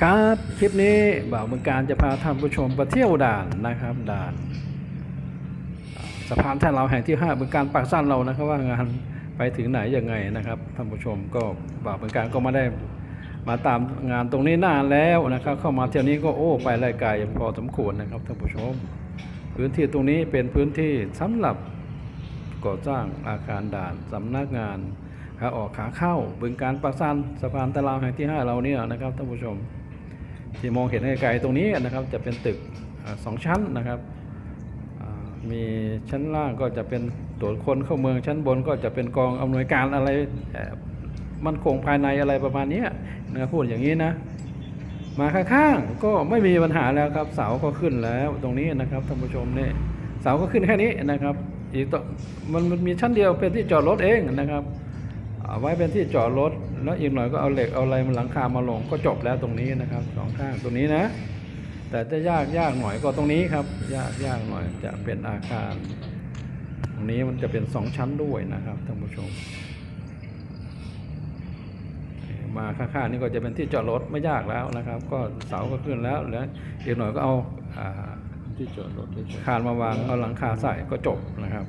ครับคลิปนี้บ่าวเมืองการจะพาท่านผู้ชมไปเที่ยวด่านนะครับด่านสะพานแท่นเราวแห่งที่5เมืองการปากสั้นเรานะครับว่างานไปถึงไหนยังไงนะครับท่านผู้ชมก็บ่าวเมืองการก็ม่ได้มาตามงานตรงนี้นานแล้วนะครับ เข้ามาเที่ยวนี้ก็โอ้ไปไล่ไกลพอสมควรนะครับท่านผู้ชม พื้นที่ตรงนี้เป็นพื้นที่สำหรับก่อสร้างอาคารด่านสำนักงานขาออกขาเข้าบึงการปากสันสะพานตะลาวแห่งที่ 5 เราเนี่ยนะครับท่านผู้ชม ที่มองเห็นไกลๆตรงนี้นะครับจะเป็นตึกสองชั้นนะครับมีชั้นล่างก็จะเป็นตรวจคนเข้าเมืองชั้นบนก็จะเป็นกองอำนวยการอะไรมั่นคงภายในอะไรประมาณนี้นะพูดอย่างนี้นะมาข้างๆก็ไม่มีปัญหาแล้วครับเสาก็ขึ้นแล้วตรงนี้นะครับท่านผู้ชมนี่เสาก็ขึ้นแค่นี้นะครับอีกต่อมันมันมีชั้นเดียวเป็นที่จอดรถเองนะครับไว้เป็นที่จอดรถ แล้วอีกหน่อยก็เอาเหล็กเอาอะไรมาหลังคามาลงก็จบแล้วตรงนี้นะครับสองข้างตรงนี้นะ แต่จะยากยากหน่อยก็ตรงนี้ครับ ยากยากหน่อยจะเป็นอาคาร ตรงนี้มันจะเป็นสองชั้นด้วยนะครับท่านผู้ชม มาข้างๆนี่ก็จะเป็นที่จอดรถไม่ยากแล้วนะครับ ก็เสาก็ขึ้นแล้วเหลืออีกหน่อยก็เอาอที่จอดรถคานมาวางเอาหลังคาใส่ก็จบนะครับ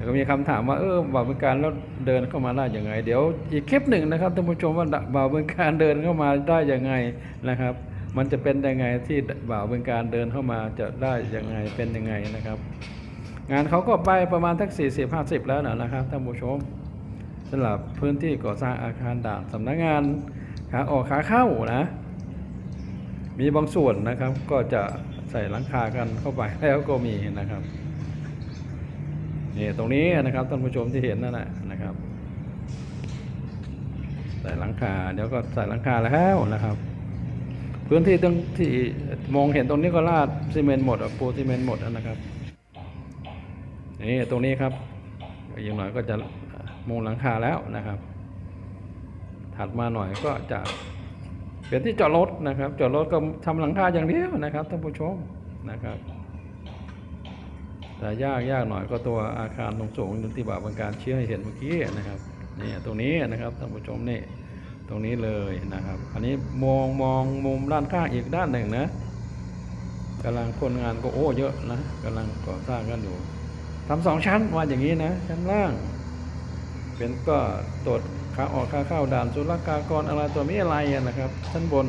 แล้วก็มีคำถามว่าเออบ่าวเป็นการแล้วเดินเข้ามาได้ยังไง เดี๋ยวอีกคลิปหนึ่งนะครับท่านผู้ชมว่าบ่าวเป็นการเดินเข้ามาได้ยังไงนะครับ มันจะเป็นยังไงที่บ่าวเป็นการเดินเข้ามาจะได้ยังไงเป็นยังไงนะครับ งานเขาก็ไปประมาณทัก40 50 แล้วนะครับท่านผู้ชมสำหรับพื้นที่ก่อสร้างอาคารด่านสำนักงานขาออกขาเข้านะ มีบางส่วนนะครับก็จะใส่หลังคากันเข้าไปแล้วก็มีนะครับ นี่ตรงนี้นะครับท่านผู้ชมที่เห็นนั่นแหละนะครับ ใส่หลังคาเดี๋ยวก็ใส่หลังคาแล้วนะครับ พื้นที่ตรงที่มองเห็นตรงนี้ก็ลาดซีเมนต์หมดอะปูซีเมนต์หมดนะครับนี่ตรงนี้ครับอีกหน่อยก็จะมุงหลังคาแล้วนะครับ ถัดมาหน่อยก็จะเป็นที่จอดรถนะครับ จอดรถก็ทำหลังคาอย่างเดียวนะครับท่านผู้ชมนะครับ แต่ยากยากหน่อยก็ตัวอาคารตรงสูงที่บ่าวบางการเชื่อให้เห็นเมื่อกี้นะครับนี่ตรงนี้นะครับท่านผู้ชมนี่ตรงนี้เลยนะครับ อันนี้มองมองมุมด้านข้างอีกด้านหนึ่งนะกำลังคนงานก็โอ้เยอะนะกำลังก่อสร้างกันอยู่ทำสองชั้นว่าอย่างนี้นะชั้นล่าง เป็นก็ตรวจขาออกขาเข้าด่านศุลกากรอะไรตัวมีอะไรนะครับชั้นบน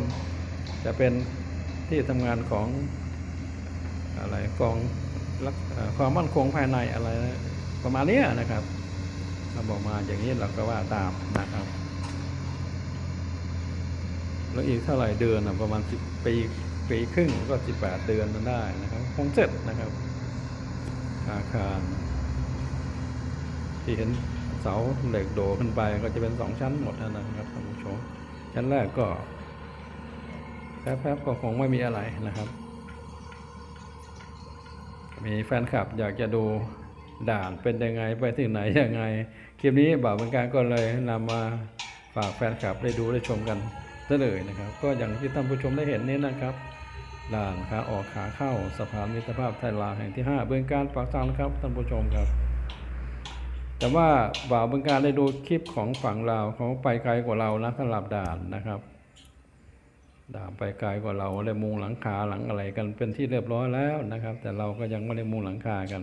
จะเป็นที่ทำงานของอะไรกอง ความมั่นคงภายในอะไร ประมาณนี้นะครับเราบอกมาอย่างนี้เราก็ว่าตามนะครับ แล้วอีกเท่าไหร่เดือนประมาณสิบปีปีครึ่งก็สิบแปดเดือนมันได้นะครับคงเสร็จนะครับ อาคาร ที่เห็นเสาเหล็กโดขึ้นไปก็จะเป็นสองชั้นหมดนะครับท่านผู้ชมชั้นแรกก็แป๊บๆก็คงไม่มีอะไรนะครับ มีแฟนคลับอยากจะดูด่านเป็นยังไงไปถึงไหนยังไง คลิปนี้บ่าวบางการก็เลยนำมาฝากแฟนคลับได้ดูได้ชมกันได้เลยนะครับ ก็อย่างที่ท่านผู้ชมได้เห็นนี้นะครับด่านขาออกขาเข้าสะพานมิตรภาพไทยลาวแห่งที่ 5 เบื้องการปากซางครับท่านผู้ชมครับ แต่ว่าบ่าวเบื้องการได้ดูคลิปของฝั่งลาวเขาไปไกลกว่าเรานะสำหรับด่านนะครับ ด่าไปไกลกว่าเราได้มุงหลังคาหลังอะไรกันเป็นที่เรียบร้อยแล้วนะครับ แต่เราก็ยังไม่ได้มุงหลังคากัน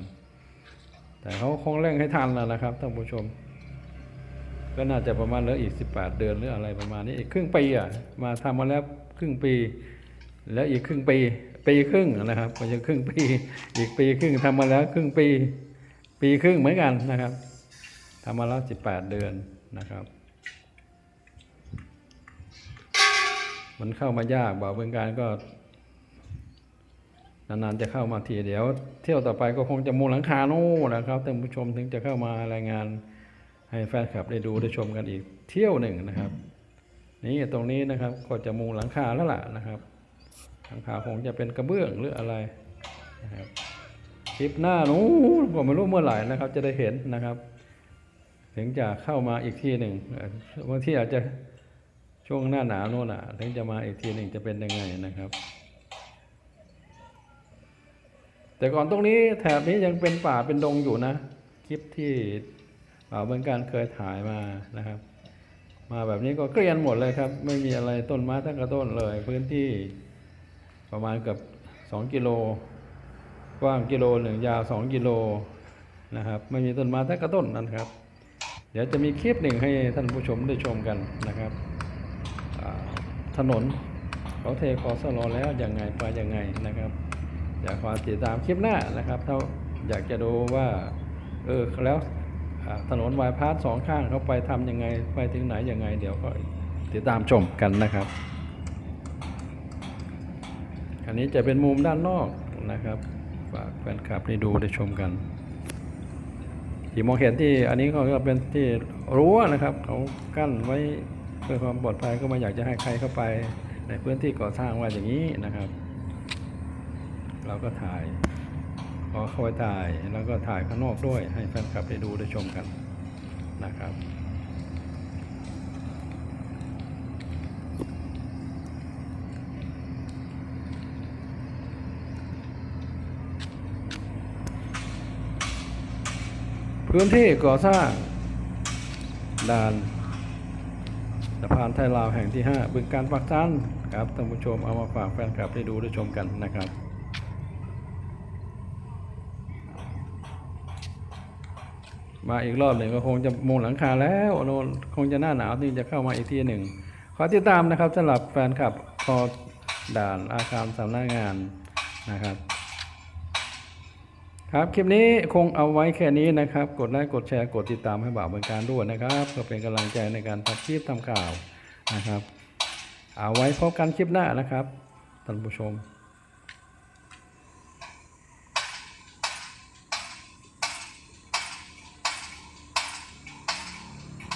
แต่เขาคงเร่งให้ทันแล้วนะครับท่านผู้ชม ก็น่าจะประมาณเหลืออีก 18 เดือนหรืออะไรประมาณนี้อีกครึ่งปีอะมาทำมาแล้วครึ่งปี แล้วอีกครึ่งปี ปีครึ่งนะครับก็จะครึ่งปี อีกปีครึ่งทำมาแล้วครึ่งปี ปีครึ่งเหมือนกันนะครับทำมาแล้ว 18 เดือนนะครับ มันเข้ามายากบ่าวเบืองการก็ นานๆจะเข้ามาทีเดี๋ยว เที่ยวต่อไปก็คงจะมูหลังคาโน่นนะครับท่านผู้ชมถึงจะเข้ามารายงานให้แฟนคลับได้ดูได้ชมกันอีกเที่ยวหนึ่งนะครับ นี่ตรงนี้นะครับก็จะมุงหลังคาแล้วล่ะนะครับหลังคาคงจะเป็นกระเบื้องหรืออะไรนะครับคลิปหน้านู้นผมไม่รู้เมื่อไหร่นะครับ จะได้เห็นนะครับ ถึงจะเข้ามาอีกทีหนึ่งบางทีอาจจะ ช่วงหน้าหนาวโน่นอะ ถึงจะมาอีกทีหนึ่งจะเป็นยังไงนะครับ แต่ก่อนตรงนี้แถบนี้ยังเป็นป่าเป็นดงอยู่นะ คลิปที่ป่าเบืองการเคยถ่ายมานะครับ มาแบบนี้ก็เกลียนหมดเลยครับ ไม่มีอะไรต้นไม้ทั้งกระต้นเลย พื้นที่ประมาณเกับสองกิโลกว้างกิโลหนึ่งยาวสองกิโลนะครับไม่มีต้นไม้ทั้งกระต้นนะครับ เดี๋ยวจะมีคลิปหนึ่งให้ท่านผู้ชมได้ชมกันนะครับ ถนนเขาเทคอสลอแล้วยังไงไปยังไงนะครับ อยากขอติดตามคลิปหน้านะครับถ้าอยากจะดูว่าเออแล้วถนนวายพาสสองข้างเขาไปทำยังไงไปถึงไหนยังไง เดี๋ยวก็ติดตามชมกันนะครับ อันนี้จะเป็นมุมด้านนอกนะครับฝากแฟนคลับได้ดูได้ชมกันที่มองเห็นที่อันนี้ก็เป็นที่รั้วนะครับ เขากั้นไว้ พื่อความปลอดภัยก็ไม่อยากจะให้ใครเข้าไปในพื้นที่ก่อสร้างว่าอย่างนี้นะครับ เราก็ถ่ายขอเข้าไปถ่ายแล้วก็ถ่ายข้างนอกด้วย ให้แฟนคลับได้ดูได้ชมกันนะครับพื้นที่ก่อสร้างด่าน สะพานไทยลาวแห่งที่ 5 บึงการปักซันครับท่านผู้ชมเอามาฝากแฟนคลับได้ดูได้ชมกันนะครับมาอีกรอบหนึ่งก็คงจะมุงหลังคาแล้วโนคงจะหน้าหนาวที่จะเข้ามาอีกทีหนึ่งขอติดตามนะครับสำหรับแฟนคลับคอด่านอาคารสำนักงานนะครับ ครับ คลิปนี้คงเอาไว้แค่นี้นะครับ กดไลค์กดแชร์กดติดตามให้บ่าวบริการด้วยนะครับเพื่อเป็นกำลังใจในการทำคลิปทำข่าวนะครับ เอาไว้พบกันคลิปหน้านะครับท่านผู้ชม